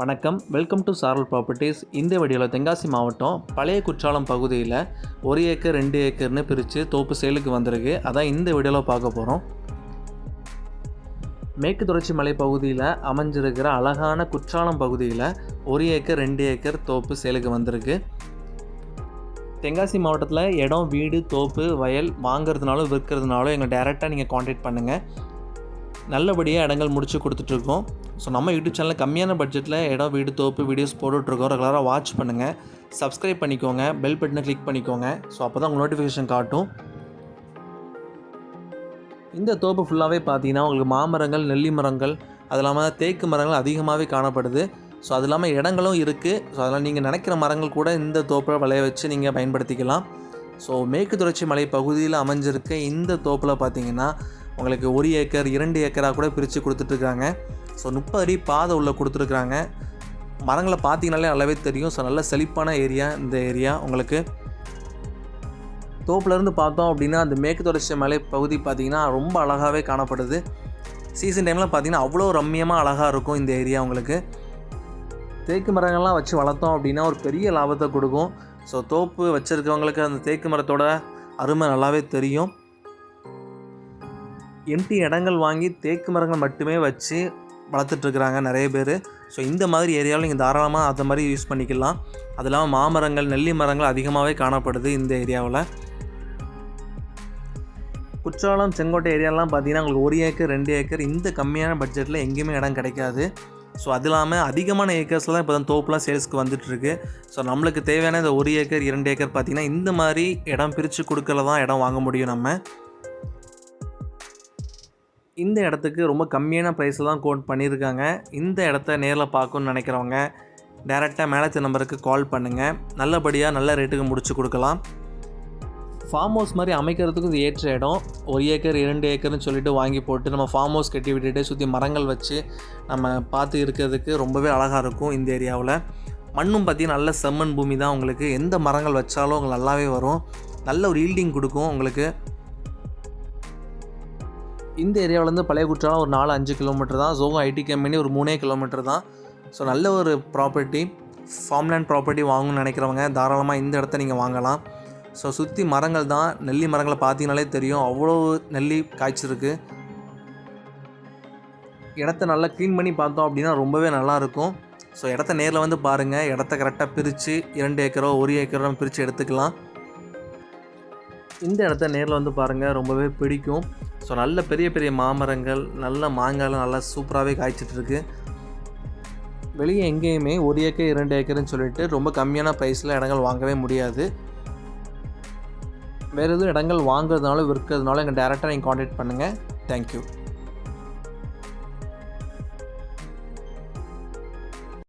வணக்கம். Welcome to சாரல் properties இந்த வீடியோவில் தென்காசி மாவட்டம் பழைய குற்றாலம் பகுதியில் ஒரு ஏக்கர் ரெண்டு ஏக்கர்னு பிரித்து தோப்பு சேலுக்கு வந்திருக்கு. அதான் இந்த வீடியோவில் பார்க்க போகிறோம் மேற்கு தொடர்ச்சி மலை பகுதியில் அமைஞ்சிருக்கிற அழகான குற்றாலம் பகுதியில் ஒரு ஏக்கர் ரெண்டு ஏக்கர் தோப்பு சேலுக்கு வந்திருக்கு. தென்காசி மாவட்டத்தில் இடம் வீடு தோப்பு வயல் வாங்குறதுனாலும் விற்கிறதுனாலும் எங்களை டேரெக்டாக நீங்கள் காண்டாக்ட் பண்ணுங்கள் நல்லபடியாக இடங்கள் முடித்து கொடுத்துட்ருக்கோம் ஸோ நம்ம யூடியூப் சேனலில் கம்மியான பட்ஜெட்டில் இடம் வீடு தோப்பு வீடியோஸ் போட்டுட்ருக்கோம் ரெகுலராக வாட்ச் பண்ணுங்கள் சப்ஸ்கிரைப் பண்ணிக்கோங்க. பெல் பட்டனை கிளிக் பண்ணிக்கோங்க. ஸோ அப்போ தான் உங்கள் நோட்டிஃபிகேஷன் காட்டும். இந்த தோப்பு ஃபுல்லாகவே பார்த்தீங்கன்னா உங்களுக்கு மாமரங்கள் நெல்லி மரங்கள் அது இல்லாமல் தேக்கு மரங்கள் அதிகமாகவே காணப்படுது. ஸோ அது இல்லாமல் இடங்களும் இருக்குது ஸோ அதெல்லாம் நீங்கள் நினைக்கிற மரங்கள் கூட இந்த தோப்பில் விளைய வச்சு நீங்கள் பயன்படுத்திக்கலாம். ஸோ மேற்கு தொடர்ச்சி மலை பகுதியில் அமைஞ்சிருக்க இந்த தோப்பில் பார்த்தீங்கன்னா உங்களுக்கு ஒரு ஏக்கர் இரண்டு ஏக்கராக கூட பிரித்து கொடுத்துட்ருக்காங்க ஸோ முப்பது அடி பாதை உள்ளே கொடுத்துருக்குறாங்க. மரங்களை பார்த்தீங்கனாலே நல்லாவே தெரியும். ஸோ நல்ல செழிப்பான ஏரியா இந்த ஏரியா உங்களுக்கு. தோப்புலேருந்து பார்த்தோம் அப்படின்னா அந்த மேற்கு தொடர்ச்சி மலை பகுதி பார்த்திங்கன்னா ரொம்ப அழகாகவே காணப்படுது. சீசன் டைமில் பார்த்தீங்கன்னா அவ்வளோ ரம்மியமாக அழகாக இருக்கும் இந்த ஏரியா உங்களுக்கு. தேக்கு மரங்கள்லாம் வச்சு வளர்த்தோம் அப்படின்னா ஒரு பெரிய லாபத்தை கொடுக்கும். ஸோ தோப்பு வச்சுருக்கவங்களுக்கு அந்த தேக்கு மரத்தோட அருமை நல்லாவே தெரியும். எம்டி இடங்கள் வாங்கி தேக்கு மரங்கள் மட்டுமே வச்சு வளர்த்துட்ருக்குறாங்க நிறைய பேர். ஸோ இந்த மாதிரி ஏரியாவில் நீங்கள் தாராளமாக அதை மாதிரி யூஸ் பண்ணிக்கலாம். அது இல்லாமல் மாமரங்கள் நெல்லி மரங்கள் அதிகமாகவே காணப்படுது இந்த ஏரியாவில். குற்றாலம் செங்கோட்டை ஏரியாலாம் பார்த்தீங்கன்னா உங்களுக்கு ஒரு ஏக்கர் ரெண்டு ஏக்கர் இந்த கம்மியான பட்ஜெட்டில் எங்கேயுமே இடம் கிடைக்காது. ஸோ அது இல்லாமல் அதிகமான ஏக்கர்ஸில் தான் இப்போ தான் தோப்புலாம் சேல்ஸ்க்கு வந்துட்டுருக்கு ஸோ நம்மளுக்கு தேவையான இந்த ஒரு ஏக்கர் இரண்டு ஏக்கர் பார்த்திங்கன்னா இந்த மாதிரி இடம் பிரித்து கொடுக்கல தான் இடம் வாங்க முடியும் நம்ம. இந்த இடத்துக்கு ரொம்ப கம்மியான ப்ரைஸில் தான் கோட் பண்ணியிருக்காங்க. இந்த இடத்த நேரில் பார்க்கணுன்னு நினைக்கிறவங்க டேரெக்டாக மேலே நம்பருக்கு கால் பண்ணுங்கள் நல்லபடியாக நல்ல ரேட்டுக்கு முடிச்சு கொடுக்கலாம். ஃபார்ம் ஹவுஸ் மாதிரி அமைக்கிறதுக்கு இது ஏற்ற இடம். ஒரு ஏக்கர் இரண்டு ஏக்கர்னு சொல்லிட்டு வாங்கி போட்டு நம்ம ஃபார்ம் ஹவுஸ் கட்டி விட்டுட்டு சுற்றி மரங்கள் வச்சு நம்ம பார்த்து இருக்கிறதுக்கு ரொம்பவே அழகாக இருக்கும் இந்த ஏரியாவில். மண்ணும் பார்த்திங்கன்னா நல்ல செம்மண் பூமி தான் உங்களுக்கு. எந்த மரங்கள் வச்சாலும் உங்களுக்கு நல்லாவே வரும். நல்ல ஒரு ஈல்டிங் கொடுக்கும் உங்களுக்கு. இந்த ஏரியாவிலேருந்து பழைய குற்றாலம் ஒரு நாலு அஞ்சு கிலோமீட்டர் தான். ஜோகோ ஐடி கம்பெனி ஒரு மூணே கிலோமீட்டர் தான். ஸோ நல்ல ஒரு ப்ராப்பர்ட்டி ஃபார்ம்லேண்ட் ப்ராப்பர்ட்டி வாங்கணும்னு நினைக்கிறவங்க தாராளமாக இந்த இடத்த நீங்கள் வாங்கலாம். ஸோ சுற்றி மரங்கள் தான். நெல்லி மரங்களை பார்த்தீங்கனாலே தெரியும். அவ்வளோ நெல்லி காய்ச்சிருக்கு இடத்த நல்லா க்ளீன் பண்ணி பார்த்தோம் அப்படின்னா ரொம்பவே நல்லாயிருக்கும் ஸோ இடத்த நேரில் வந்து பாருங்கள் இடத்த கரெக்டாக பிரித்து இரண்டு ஏக்கரோ ஒரு ஏக்கரோ பிரித்து எடுத்துக்கலாம். இந்த இடத்த நேரில் வந்து பாருங்கள் ரொம்பவே பிடிக்கும். ஸோ நல்ல பெரிய பெரிய மாமரங்கள் நல்ல மாங்காய்லாம் நல்லா சூப்பராகவே காய்ச்சிட்ருக்கு. வெளியே எங்கேயுமே ஒரு ஏக்கர் இரண்டு ஏக்கர்னு சொல்லிட்டு ரொம்ப கம்மியான ப்ரைஸில் இடங்கள் வாங்கவே முடியாது. வேறு எதுவும் இடங்கள் வாங்குறதுனால விற்கிறதுனால எங்கள் டேரெக்டாக நீங்கள் காண்டாக்ட் பண்ணுங்கள் தேங்க்யூ